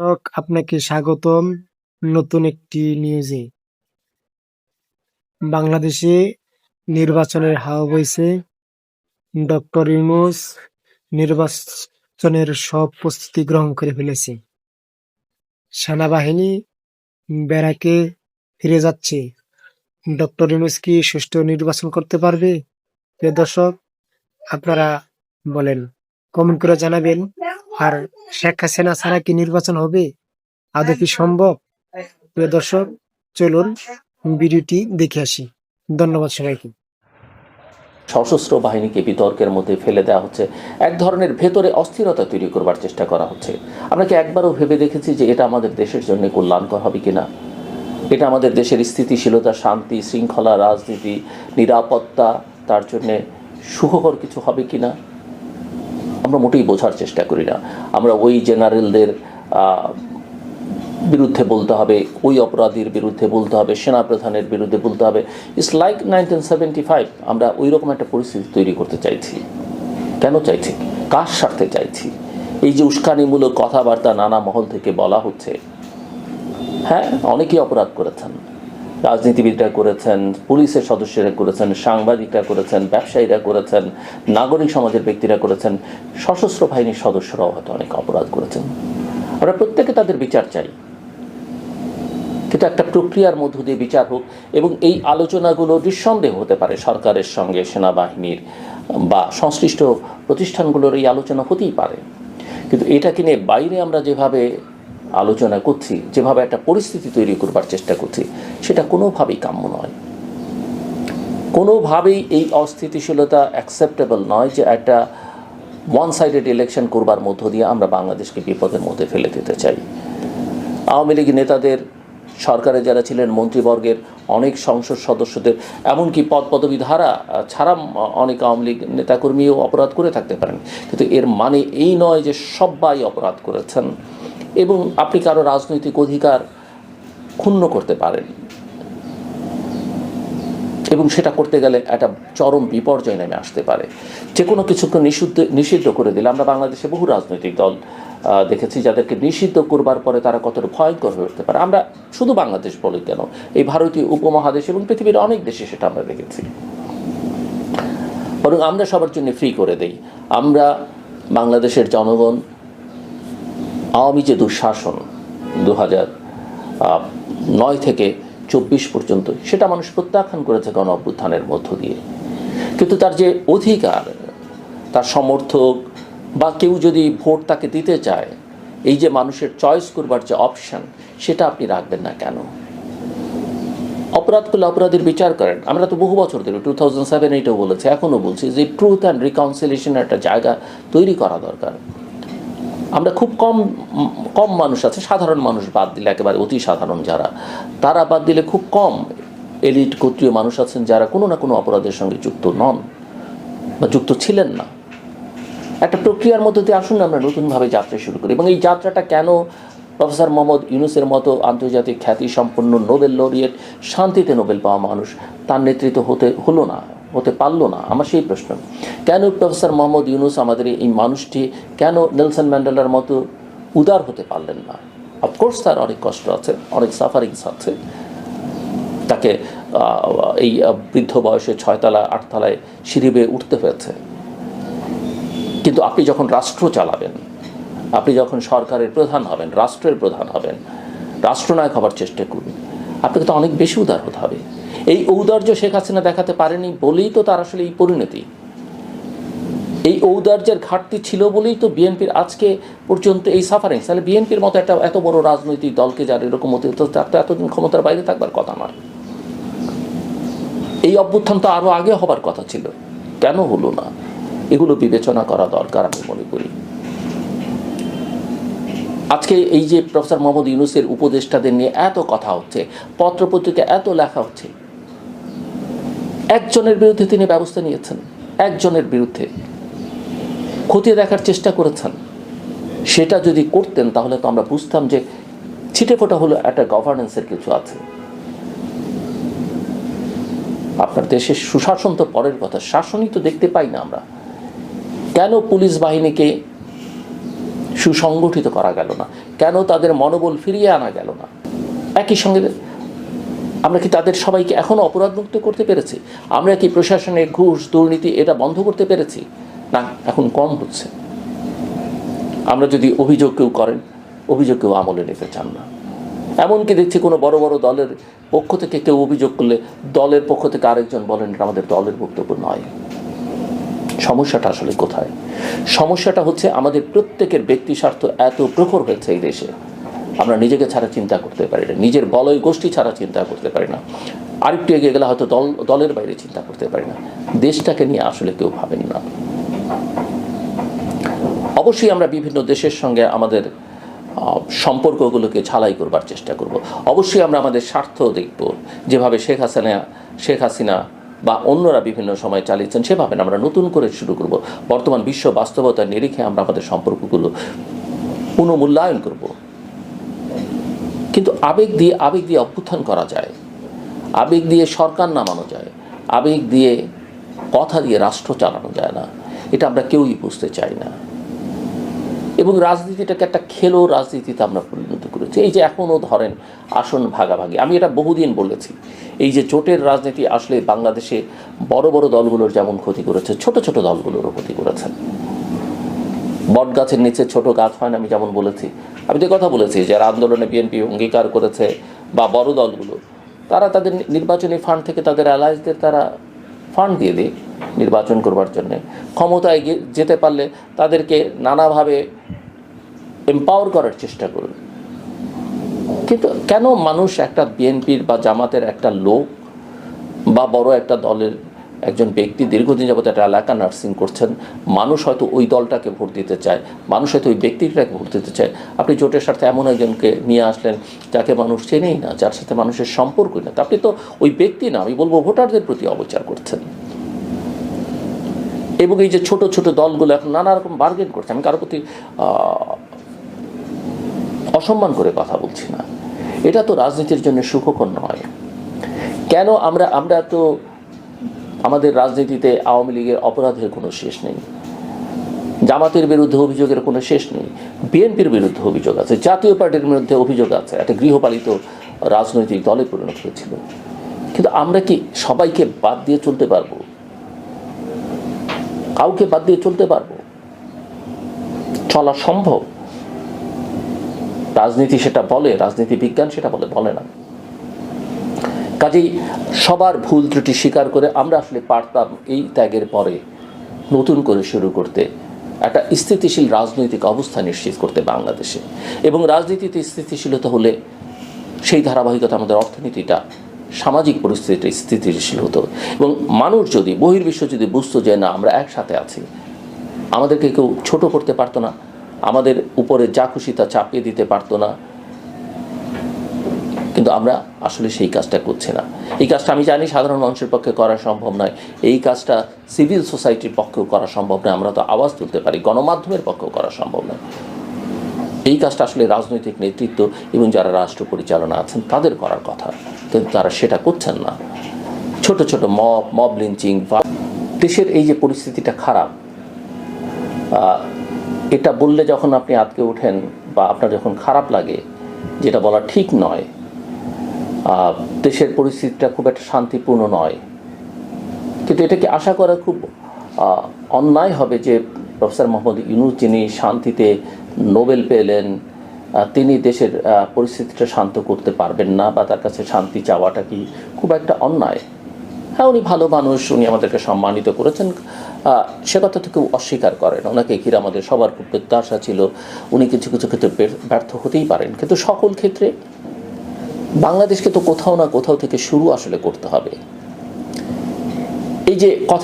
দর্শক, আপনাকে স্বাগতম নতুন একটি নিউজে বাংলাদেশে নির্বাচনের হাওয়া বইছে। ডক্টর ইউনূস নির্বাচনের সব প্রস্তুতি গ্রহণ করে ফেলেছে। সেনাবাহিনী বেড়াকে ফিরে যাচ্ছে। ডক্টর ইউনূস কি সুষ্ঠু নির্বাচন করতে পারবে? দর্শক আপনারা বলেন কমেন্ট করে জানাবেন। আর শেখ হাসিনা ছাড়া কি নির্বাচন হবে? আদৌ কি সম্ভব? প্রিয় দর্শক, চলুন ভিডিওটি দেখে আসি। ধন্যবাদ সবাইকে। সশস্ত্র বাহিনীকে বিতর্কের মধ্যে ফেলে দেওয়া হচ্ছে। এক ধরনের ভেতরে অস্থিরতা তৈরি করবার চেষ্টা করা হচ্ছে। আমরা কি একবারও ভেবে দেখেছি যে এটা আমাদের দেশের জন্য কল্যাণকর হবে কিনা? এটা আমাদের দেশের স্থিতিশীলতা, শান্তি, শৃঙ্খলা, রাজনীতি, নিরাপত্তা, তার জন্যে সুখকর কিছু হবে কিনা? আমরা মোটেই বোঝার চেষ্টা করি না। আমরা ওই জেনারেলদের বিরুদ্ধে বলতে হবে, ওই অপরাধীর বিরুদ্ধে বলতে হবে, সেনাপ্রধানের বিরুদ্ধে বলতে হবে। It's like nineteen seventy five আমরা ওই রকম একটা পরিস্থিতি তৈরি করতে চাইছি। কেন চাইছি? কার স্বার্থে চাইছি? এই যে উস্কানিমূলক কথাবার্তা নানা মহল থেকে বলা হচ্ছে। হ্যাঁ অনেকেই অপরাধ করেছেন। রাজনীতিবিদরা করেছেন, পুলিশের সদস্যরা করেছেন, সাংবাদিকরা করেছেন, ব্যবসায়ীরা করেছেন, নাগরিক সমাজের ব্যক্তিরা করেছেন, সশস্ত্র বাহিনীর সদস্যরাও হয়তো অনেক অপরাধ করেছেন। আমরা প্রত্যেকে তাদের বিচার চাই। কিন্তু একটা প্রক্রিয়ার মধ্য দিয়ে বিচার হোক এবং এই আলোচনাগুলো নিঃসন্দেহ হতে পারে সরকারের সঙ্গে, সেনাবাহিনীর বা সংশ্লিষ্ট প্রতিষ্ঠানগুলোর এই আলোচনা হতেই পারে। কিন্তু এটাকে নিয়ে বাইরে আমরা যেভাবে আলোচনা করছি, যেভাবে একটা পরিস্থিতি তৈরি করবার চেষ্টা করছি সেটা কোনোভাবেই কাম্য নয়। কোনোভাবেই এই অস্থিতিশীলতা অ্যাকসেপ্টেবল নয় যে একটা ওয়ান সাইডেড ইলেকশন করবার মধ্য দিয়ে আমরা বাংলাদেশকে বিপদের মধ্যে ফেলে দিতে চাই। আওয়ামী লীগ নেতাদের, সরকারে যারা ছিলেন, মন্ত্রীবর্গের অনেক সংসদ সদস্যদের, এমনকি পদ পদবি ধারা ছাড়া অনেক আওয়ামী লীগ নেতাকর্মীও অপরাধ করে থাকতে পারেন। কিন্তু এর মানে এই নয় যে সবাই অপরাধ করেছেন। এবং আপনি কারও রাজনৈতিক অধিকার ক্ষুণ্ণ করতে পারেন এবং সেটা করতে গেলে একটা চরম বিপর্যয় নেমে আসতে পারে। যে কোনো কিছুকে নিষিদ্ধ নিষিদ্ধ করে দিলে, আমরা বাংলাদেশে বহু রাজনৈতিক দল দেখেছি যাদেরকে নিষিদ্ধ করবার পরে তারা কতটা ভয়ঙ্কর হয়ে উঠতে পারে। আমরা শুধু বাংলাদেশ বলি কেন? এই ভারতীয় উপমহাদেশ এবং পৃথিবীর অনেক দেশে সেটা আমরা দেখেছি। বরং আমরা সবার জন্য ফ্রি করে দেই। আমরা বাংলাদেশের জনগণ, আওয়ামী যে দুঃশাসন দু হাজার নয় থেকে চব্বিশ পর্যন্ত। সেটা মানুষ প্রত্যাখ্যান করেছে গণ অভ্যুত্থানের মধ্য দিয়ে। কিন্তু তার যে অধিকার, তার সমর্থক বা কেউ যদি ভোট তাকে দিতে চায়, এই যে মানুষের চয়েস করবার যে অপশন সেটা আপনি রাখবেন না কেন? অপরাধ করলে অপরাধের বিচার করেন। আমরা তো বহু বছর ধরে টু থাউজেন্ড সেভেন এইটাও বলেছি, এখনও বলছি যে ট্রুথ অ্যান্ড রিকাউন্সিলেশনের একটা জায়গা তৈরি করা দরকার। আমরা খুব কম কম মানুষ আছে, সাধারণ মানুষ বাদ দিলে একেবারে অতি সাধারণ যারা। তারা বাদ দিলে খুব কম এলিট গোত্রীয় মানুষ আছেন যারা কোনো না কোনো অপরাধের সঙ্গে যুক্ত নন বা যুক্ত ছিলেন না। একটা প্রক্রিয়ার মধ্যে দিয়ে আসুন, আমরা নতুনভাবে যাত্রা শুরু করি। এবং এই যাত্রাটা কেন প্রফেসর মোহাম্মদ ইউনুসের মতো আন্তর্জাতিক খ্যাতি সম্পন্ন নোবেল লরিয়েট শান্তিতে নোবেল পাওয়া মানুষ তার নেতৃত্ব হতে হলো না? হতে পারল না, আমার সেই প্রশ্ন। কেন প্রফেসর মোহাম্মদ ইউনুস আমাদের এই মানুষটি, কেন নেলসন ম্যান্ডেলার মতো উদার হতে পারলেন না? অফকোর্স তার অনেক কষ্ট আছে, অনেক সাফারিংস আছে। তাকে এই বৃদ্ধ বয়সে ছয়তলা, আটতলায় সিঁড়ি বেয়ে উঠতে হয়েছে। কিন্তু আপনি যখন রাষ্ট্র চালাবেন, আপনি যখন সরকারের প্রধান হবেন, রাষ্ট্রের প্রধান হবেন, রাষ্ট্রনায়ক হবার চেষ্টা করবেন আপনাকে তো অনেক বেশি উদার হতে হবে। এই ঔদার্য শেখ হাসিনা দেখাতে পারেনি বলেই তো তার আসলে এই পরিণতি। এই ঔদার্যের ঘাটতি ছিল বলেই তো বিএনপির আজকে পর্যন্ত এই সাফারিং তাহলে বিএনপির মতো একটা এত বড় রাজনৈতিক দলকে যার এরকম হতো তার তো এতদিন ক্ষমতার বাইরে থাকবার কথা নয় এই অভ্যুত্থান তো আরও আগে হবার কথা ছিল। কেন হলো না? এগুলো বিবেচনা করা দরকার আমি মনে করি। আজকে এই যে প্রফেসর মোহাম্মদ ইউনুসের উপদেষ্টাদের নিয়ে এত কথা হচ্ছে পত্রপত্রিকা এত লেখা হচ্ছে একজনের বিরুদ্ধে তিনি ব্যবস্থা নিয়েছেন, একজনের বিরুদ্ধে। খতিয়ে দেখার চেষ্টা করেছেন। সেটা যদি করতেন, তাহলে তো আমরা বুঝতাম যে ছিটে ফোটা হলো একটা গভর্নেন্সের কিছু আছে। আপনার দেশের সুশাসন তো পরের কথা, শাসনই তো দেখতে পাই না আমরা। কেন পুলিশ বাহিনীকে সুসংগঠিত করা গেল না? কেন তাদের মনোবল ফিরিয়ে আনা গেল না? একই সঙ্গে আমরা কি তাদের সবাইকে এখনও অপরাধমুক্ত করতে পেরেছি? আমরা কি প্রশাসনে ঘুষ, দুর্নীতি এটা বন্ধ করতে পেরেছি? না, এখন কম হচ্ছে। আমরা যদি অভিযোগ কেউ করেন, অভিযোগ কেউ আমলে নিতে চান না। এমনকি দেখছি কোনো বড় বড় দলের পক্ষ থেকে কেউ অভিযোগ করলে দলের পক্ষ থেকে আরেকজন বলেন, এটা আমাদের দলের বক্তব্য নয়। সমস্যাটা আসলে কোথায়? সমস্যাটা হচ্ছে আমাদের প্রত্যেকের ব্যক্তি স্বার্থ এত প্রখর হয়েছে এই দেশে। আমরা নিজেকে ছাড়া চিন্তা করতে পারি না, নিজের বলয় গোষ্ঠী ছাড়া চিন্তা করতে পারি না, আরেকটু এগিয়ে গেলে হয়তো দল, দলের বাইরে চিন্তা করতে পারি না। দেশটাকে নিয়ে আসলে কেউ ভাবেন না। অবশ্যই আমরা বিভিন্ন দেশের সঙ্গে আমাদের সম্পর্কগুলোকে ঝালাই করবার চেষ্টা করব। অবশ্যই আমরা আমাদের স্বার্থ দেখব। যেভাবে শেখ হাসিনা শেখ হাসিনা বা অন্যরা বিভিন্ন সময় চালিয়েছেন, সেভাবে আমরা নতুন করে শুরু করব। বর্তমান বিশ্ব বাস্তবতার নিরিখে আমরা আমাদের সম্পর্কগুলো পুনঃমূল্যায়ন করব। কিন্তু আবেগ দিয়ে আবেগ দিয়ে অভ্যুত্থান করা যায়। আবেগ দিয়ে সরকার নামানো যায়। আবেগ দিয়ে কথা দিয়ে রাষ্ট্র চালানো যায় না। এটা আমরা কেউই বুঝতে চাই না। এবং রাজনীতিটাকে একটা খেলো রাজনীতিতে আমরা পরিণত করেছি। এই যে এখনও ধরেন আসন ভাগাভাগি, আমি এটা বহুদিন বলেছি। এই যে জোটের রাজনীতি আসলে বাংলাদেশে বড় বড় দলগুলোর যেমন ক্ষতি করেছে, ছোট ছোট দলগুলোরও ক্ষতি করেছে। বট গাছের নিচে ছোট গাছ হয় না, আমি যেমন বলেছি। আমি তো কথা বলেছি যারা আন্দোলনে বিএনপি অঙ্গীকার করেছে বা বড় দলগুলো, তারা তাদের নির্বাচনী ফান্ড থেকে তাদের অ্যালায়েন্সদের তারা ফান্ড দিয়ে দেয় নির্বাচন করবার জন্যে। ক্ষমতায় যেতে পারলে তাদেরকে নানাভাবে এম্পাওয়ার করার চেষ্টা করুন। কিন্তু কেন মানুষ একটা বিএনপির বা জামাতের একটা লোক বা বড় একটা দলের একজন ব্যক্তি দীর্ঘদিন যাবত একটা এলাকা নার্সিং করছেন, মানুষ হয়তো ওই দলটাকে ভোট দিতে চায়, মানুষ হয়তো ওই ব্যক্তিটাকে ভোট দিতে চায়। আপনি জোটের স্বার্থে এমন একজনকে নিয়ে আসলেন যাকে মানুষ চেনেই না, যার সাথে মানুষের সম্পর্কই না। আপনি তো ওই ব্যক্তি না, আমি বলব ভোটারদের প্রতি অবচার করছেন। এবং এই যে ছোট ছোট দলগুলো এখন নানা রকম বার্গেন করছে, আমি কারোর প্রতি অসম্মান করে কথা বলছি না। এটা তো রাজনীতির জন্য সুখকর নয়। কেন আমরা আমরা তো আমাদের রাজনীতিতে আওয়ামী লীগের অপরাধের কোনো শেষ নেই। জামাতের বিরুদ্ধে অভিযোগের কোনো শেষ নেই। বিএনপির বিরুদ্ধে অভিযোগ আছে, জাতীয় পার্টির বিরুদ্ধে অভিযোগ আছে। একটা গৃহপালিত রাজনৈতিক দলে পরিণত হয়েছিল। কিন্তু আমরা কি সবাইকে বাদ দিয়ে চলতে পারব? কাউকে বাদ দিয়ে চলতে পারব? চলা সম্ভব? রাজনীতি সেটা বলে, রাজনীতি বিজ্ঞান সেটা বলে বলে না। কাজেই সবার ভুল ত্রুটি স্বীকার করে আমরা আসলে পারতাম এই ত্যাগের পরে নতুন করে শুরু করতে, একটা স্থিতিশীল রাজনৈতিক অবস্থা নিশ্চিত করতে বাংলাদেশে। এবং রাজনীতিতে স্থিতিশীলতা হলে সেই ধারাবাহিকতা আমাদের অর্থনীতিটা, সামাজিক পরিস্থিতিটা স্থিতিশীল হতো। এবং মানুষ যদি, বহির্বিশ্ব যদি বুঝতো যে না, আমরা একসাথে আছি, আমাদেরকে কেউ ছোট করতে পারতো না, আমাদের উপরে যা খুশি তা চাপিয়ে দিতে পারতো না কিন্তু আমরা আসলে সেই কাজটা করছি না। এই কাজটা আমি জানি সাধারণ মানুষের পক্ষে করা সম্ভব নয়। এই কাজটা সিভিল সোসাইটির পক্ষেও করা সম্ভব নয়। আমরা তো আওয়াজ তুলতে পারি, গণমাধ্যমের পক্ষেও করা সম্ভব নয়। এই কাজটা আসলে রাজনৈতিক নেতৃত্ব এবং যারা রাষ্ট্র পরিচালনা আছেন, তাদের করার কথা। কিন্তু তারা সেটা করছেন না। ছোট ছোট মব মব লিঞ্চিং বা দেশের এই যে পরিস্থিতিটা খারাপ এটা বললে যখন আপনি আটকে ওঠেন বা আপনার যখন খারাপ লাগে, যেটা বলা ঠিক নয় দেশের পরিস্থিতিটা খুব একটা শান্তিপূর্ণ নয়। কিন্তু এটাকে আশা করা খুব অন্যায় হবে যে প্রফেসর মোহাম্মদ ইউনুস যিনি শান্তিতে নোবেল পেলেন তিনি দেশের পরিস্থিতিটা শান্ত করতে পারবেন না বা তার কাছে শান্তি চাওয়াটা কি খুব একটা অন্যায়? হ্যাঁ উনি ভালো মানুষ, উনি আমাদেরকে সম্মানিত করেছেন। সে কথা তো কেউ অস্বীকার করেন। ওনাকে ঘিরে আমাদের সবার খুব প্রত্যাশা ছিল। উনি কিছু কিছু ক্ষেত্রে ব্যর্থ হতেই পারেন। কিন্তু সকল ক্ষেত্রে বাংলাদেশকে তো কোথাও না কোথাও থেকে শুরু আসলে করতে হবে। এই যে কথা